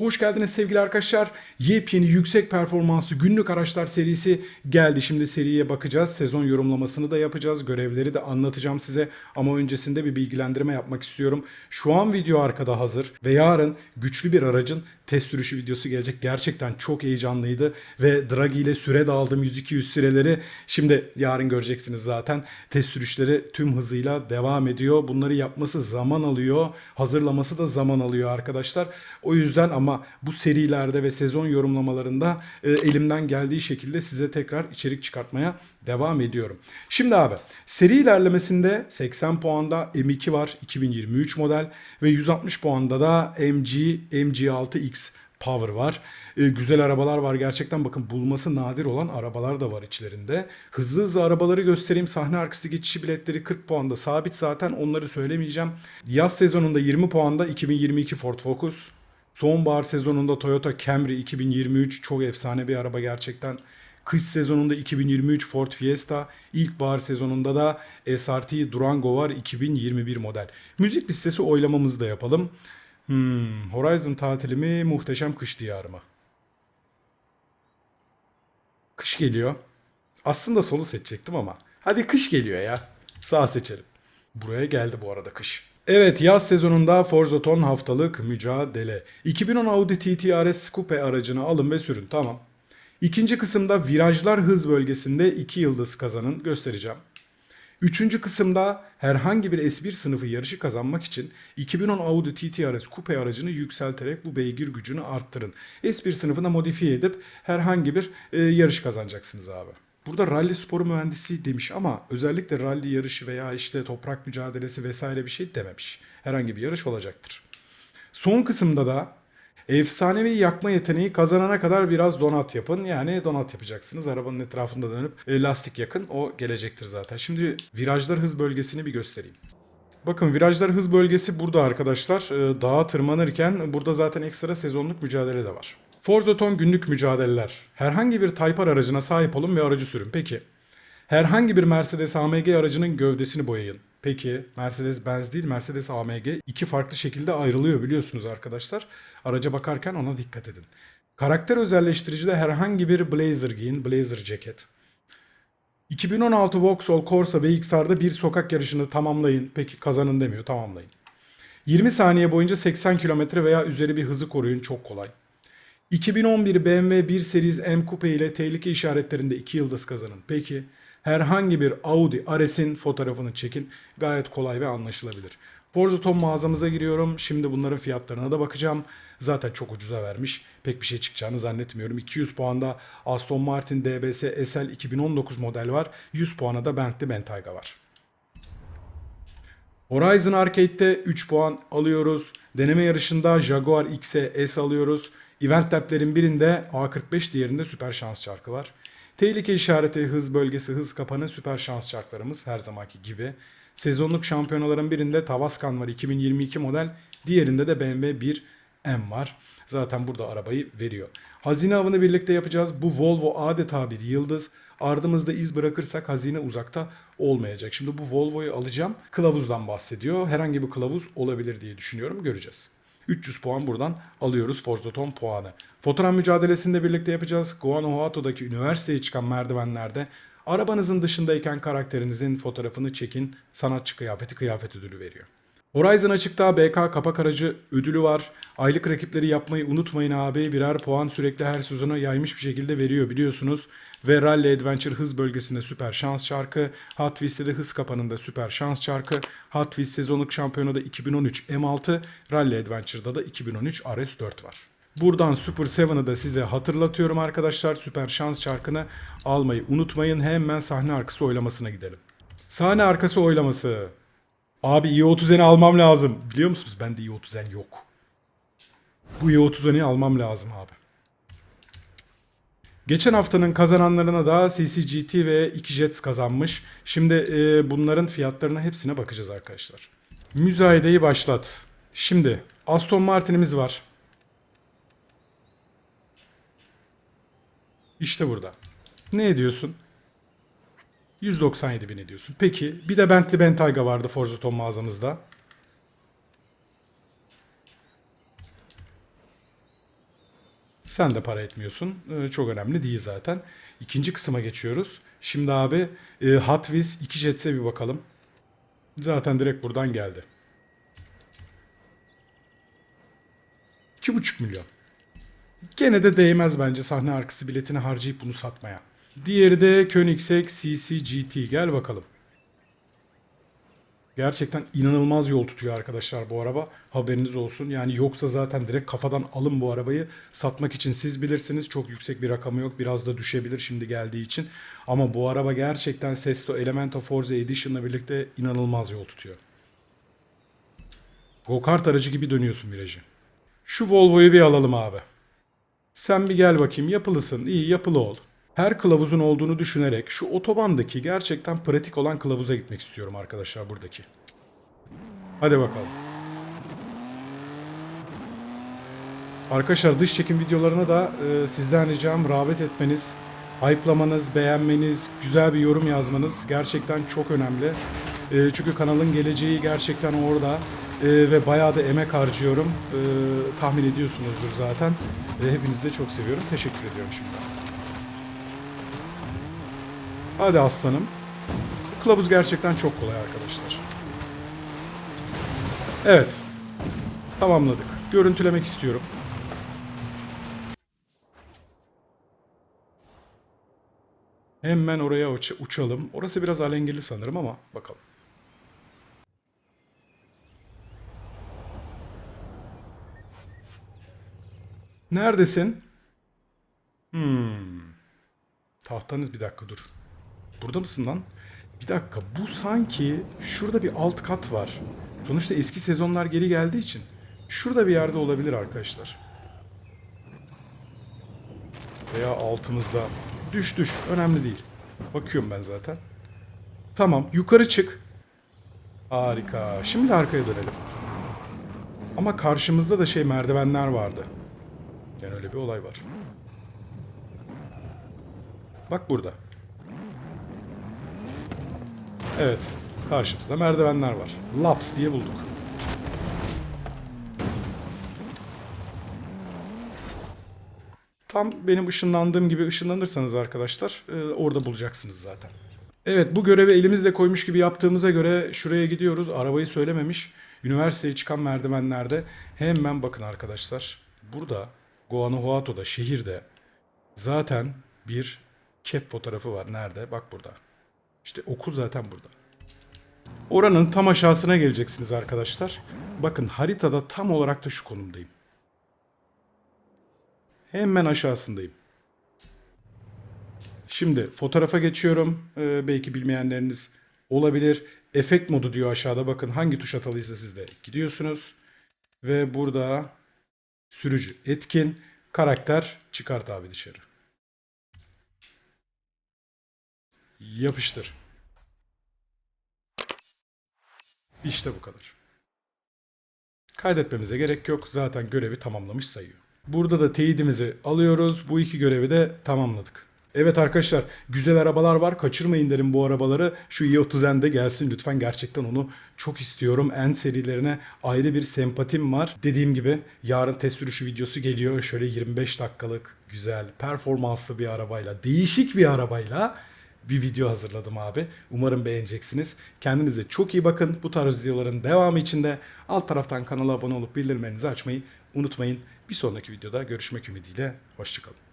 Hoş geldiniz sevgili arkadaşlar. Yepyeni yüksek performanslı günlük araçlar serisi geldi. Şimdi seriye bakacağız. Sezon yorumlamasını da yapacağız. Görevleri de anlatacağım size. Ama öncesinde bir bilgilendirme yapmak istiyorum. Şu an video arkada hazır ve yarın güçlü bir aracın test sürüşü videosu gelecek. Gerçekten çok heyecanlıydı ve Draghi ile süre de aldım 100-200 süreleri. Şimdi yarın göreceksiniz zaten. Test sürüşleri tüm hızıyla devam ediyor. Bunları yapması zaman alıyor. Hazırlaması da zaman alıyor arkadaşlar. O yüzden ama bu serilerde ve sezon yorumlamalarında e, elimden geldiği şekilde size tekrar içerik çıkartmaya devam ediyorum. Şimdi abi seri ilerlemesinde 80 puanda M2 var 2023 model ve 160 puanda da MG MG6X Power var. E, güzel arabalar var gerçekten bakın bulması nadir olan arabalar da var içlerinde. Hızlı hızlı arabaları göstereyim. Sahne arkası geçişi biletleri 40 puanda sabit zaten onları söylemeyeceğim. Yaz sezonunda 20 puanda 2022 Ford Focus. Sonbahar sezonunda Toyota Camry 2023 çok efsane bir araba gerçekten. Kış sezonunda 2023 Ford Fiesta, ilkbahar sezonunda da SRT Durango var 2021 model. Müzik listesi oylamamızı da yapalım. Hmm, Horizon tatili mi, muhteşem kış diyarı mı? Kış geliyor. Aslında solu seçecektim ama. Hadi kış geliyor ya. Sağ seçelim. Buraya geldi bu arada kış. Evet yaz sezonunda Forza Ton haftalık mücadele. 2010 Audi TT RS Coupe aracını alın ve sürün. Tamam. İkinci kısımda virajlar hız bölgesinde 2 yıldız kazanın göstereceğim. Üçüncü kısımda herhangi bir S1 sınıfı yarışı kazanmak için 2010 Audi TT RS Coupe aracını yükselterek bu beygir gücünü arttırın. S1 sınıfına modifiye edip herhangi bir e, yarış kazanacaksınız abi. Burada rally sporu mühendisliği demiş ama özellikle rally yarışı veya işte toprak mücadelesi vesaire bir şey dememiş. Herhangi bir yarış olacaktır. Son kısımda da efsanevi yakma yeteneği kazanana kadar biraz donat yapın. Yani donat yapacaksınız. Arabanın etrafında dönüp e, lastik yakın. O gelecektir zaten. Şimdi virajlar hız bölgesini bir göstereyim. Bakın virajlar hız bölgesi burada arkadaşlar. Ee, Dağa tırmanırken burada zaten ekstra sezonluk mücadele de var. Forza Ton günlük mücadeleler. Herhangi bir Type aracına sahip olun ve aracı sürün. Peki. Herhangi bir Mercedes AMG aracının gövdesini boyayın. Peki Mercedes Benz değil Mercedes AMG iki farklı şekilde ayrılıyor biliyorsunuz arkadaşlar. Araca bakarken ona dikkat edin. Karakter özelleştiricide herhangi bir blazer giyin, blazer ceket. 2016 Vauxhall Corsa VXR'da bir sokak yarışını tamamlayın. Peki kazanın demiyor, tamamlayın. 20 saniye boyunca 80 km veya üzeri bir hızı koruyun, çok kolay. 2011 BMW 1 Series M Coupe ile tehlike işaretlerinde 2 yıldız kazanın. Peki herhangi bir Audi RS'in fotoğrafını çekin. Gayet kolay ve anlaşılabilir. Forza mağazamıza giriyorum. Şimdi bunların fiyatlarına da bakacağım. Zaten çok ucuza vermiş. Pek bir şey çıkacağını zannetmiyorum. 200 puanda Aston Martin DBS SL 2019 model var. 100 puana da Bentley Bentayga var. Horizon Arcade'de 3 puan alıyoruz. Deneme yarışında Jaguar X'e S alıyoruz. Event tablerin birinde A45 diğerinde süper şans çarkı var. Tehlike işareti, hız bölgesi, hız kapanı süper şans çarklarımız her zamanki gibi. Sezonluk şampiyonaların birinde Tavaskan var 2022 model. Diğerinde de BMW 1 M var. Zaten burada arabayı veriyor. Hazine avını birlikte yapacağız. Bu Volvo adeta bir yıldız. Ardımızda iz bırakırsak hazine uzakta olmayacak. Şimdi bu Volvo'yu alacağım. Kılavuzdan bahsediyor. Herhangi bir kılavuz olabilir diye düşünüyorum. Göreceğiz. 300 puan buradan alıyoruz Forza Ton puanı. Fotoğraf mücadelesinde birlikte yapacağız. Guanajuato'daki üniversiteye çıkan merdivenlerde arabanızın dışındayken karakterinizin fotoğrafını çekin. Sanatçı kıyafeti kıyafet ödülü veriyor. Horizon açıkta BK kapak aracı ödülü var. Aylık rakipleri yapmayı unutmayın abi. Birer puan sürekli her sezona yaymış bir şekilde veriyor biliyorsunuz. Ve Rally Adventure hız bölgesinde süper şans çarkı. Hot Wheels'te de hız kapanında süper şans çarkı. Hot Wheels sezonluk şampiyonada 2013 M6. Rally Adventure'da da 2013 RS4 var. Buradan Super 7'ı da size hatırlatıyorum arkadaşlar. Süper şans çarkını almayı unutmayın. Hemen sahne arkası oylamasına gidelim. Sahne arkası oylaması. Abi i30N'i almam lazım. Biliyor musunuz bende i30N yok. Bu i30N'i almam lazım abi. Geçen haftanın kazananlarına da CCGT ve 2 Jets kazanmış. Şimdi e, bunların fiyatlarına hepsine bakacağız arkadaşlar. Müzayedeyi başlat. Şimdi Aston Martin'imiz var. İşte burada. Ne ediyorsun? 197 bin ediyorsun. Peki bir de Bentley Bentayga vardı Forza Tom mağazamızda. Sen de para etmiyorsun. Ee, çok önemli değil zaten. İkinci kısma geçiyoruz. Şimdi abi e, Hot Wheels 2 Jets'e bir bakalım. Zaten direkt buradan geldi. 2,5 milyon. Gene de değmez bence sahne arkası biletini harcayıp bunu satmaya. Diğeri de Koenigsegg CC GT. Gel bakalım. Gerçekten inanılmaz yol tutuyor arkadaşlar bu araba. Haberiniz olsun. Yani yoksa zaten direkt kafadan alın bu arabayı. Satmak için siz bilirsiniz. Çok yüksek bir rakamı yok. Biraz da düşebilir şimdi geldiği için. Ama bu araba gerçekten Sesto Elemento Forza Edition'la birlikte inanılmaz yol tutuyor. Go-kart aracı gibi dönüyorsun virajı. Şu Volvo'yu bir alalım abi. Sen bir gel bakayım yapılısın. iyi yapılı ol. Her kılavuzun olduğunu düşünerek şu otobandaki gerçekten pratik olan kılavuza gitmek istiyorum arkadaşlar buradaki. Hadi bakalım. Arkadaşlar dış çekim videolarına da e, sizden ricam rağbet etmeniz, hype'lamanız, beğenmeniz, güzel bir yorum yazmanız gerçekten çok önemli. E, çünkü kanalın geleceği gerçekten orada e, ve bayağı da emek harcıyorum. E, tahmin ediyorsunuzdur zaten. E, hepinizi de çok seviyorum. Teşekkür ediyorum şimdiden. Hadi aslanım. Kılavuz gerçekten çok kolay arkadaşlar. Evet. Tamamladık. Görüntülemek istiyorum. Hemen oraya uç- uçalım. Orası biraz alengirli sanırım ama bakalım. Neredesin? Hmm. Tahtanız bir dakika dur. Burada mısın lan? Bir dakika bu sanki şurada bir alt kat var. Sonuçta eski sezonlar geri geldiği için şurada bir yerde olabilir arkadaşlar. Veya altımızda. Düş düş önemli değil. Bakıyorum ben zaten. Tamam yukarı çık. Harika. Şimdi arkaya dönelim. Ama karşımızda da şey merdivenler vardı. Yani öyle bir olay var. Bak burada. Evet. Karşımızda merdivenler var. Laps diye bulduk. Tam benim ışınlandığım gibi ışınlanırsanız arkadaşlar e, orada bulacaksınız zaten. Evet bu görevi elimizle koymuş gibi yaptığımıza göre şuraya gidiyoruz. Arabayı söylememiş. Üniversiteye çıkan merdivenlerde hemen bakın arkadaşlar. Burada Guanajuato'da şehirde zaten bir kep fotoğrafı var. Nerede? Bak burada. İşte okul zaten burada. Oranın tam aşağısına geleceksiniz arkadaşlar. Bakın haritada tam olarak da şu konumdayım. Hemen aşağısındayım. Şimdi fotoğrafa geçiyorum. Ee, belki bilmeyenleriniz olabilir. Efekt modu diyor aşağıda. Bakın hangi tuş atalıysa siz de gidiyorsunuz. Ve burada sürücü etkin. Karakter çıkart abi dışarı. Yapıştır. İşte bu kadar. Kaydetmemize gerek yok. Zaten görevi tamamlamış sayıyor. Burada da teyidimizi alıyoruz. Bu iki görevi de tamamladık. Evet arkadaşlar güzel arabalar var. Kaçırmayın derim bu arabaları. Şu i30N'de gelsin lütfen. Gerçekten onu çok istiyorum. En serilerine ayrı bir sempatim var. Dediğim gibi yarın test sürüşü videosu geliyor. Şöyle 25 dakikalık güzel performanslı bir arabayla, değişik bir arabayla bir video hazırladım abi. Umarım beğeneceksiniz. Kendinize çok iyi bakın. Bu tarz videoların devamı için de alt taraftan kanala abone olup bildirimlerinizi açmayı unutmayın. Bir sonraki videoda görüşmek ümidiyle. Hoşçakalın.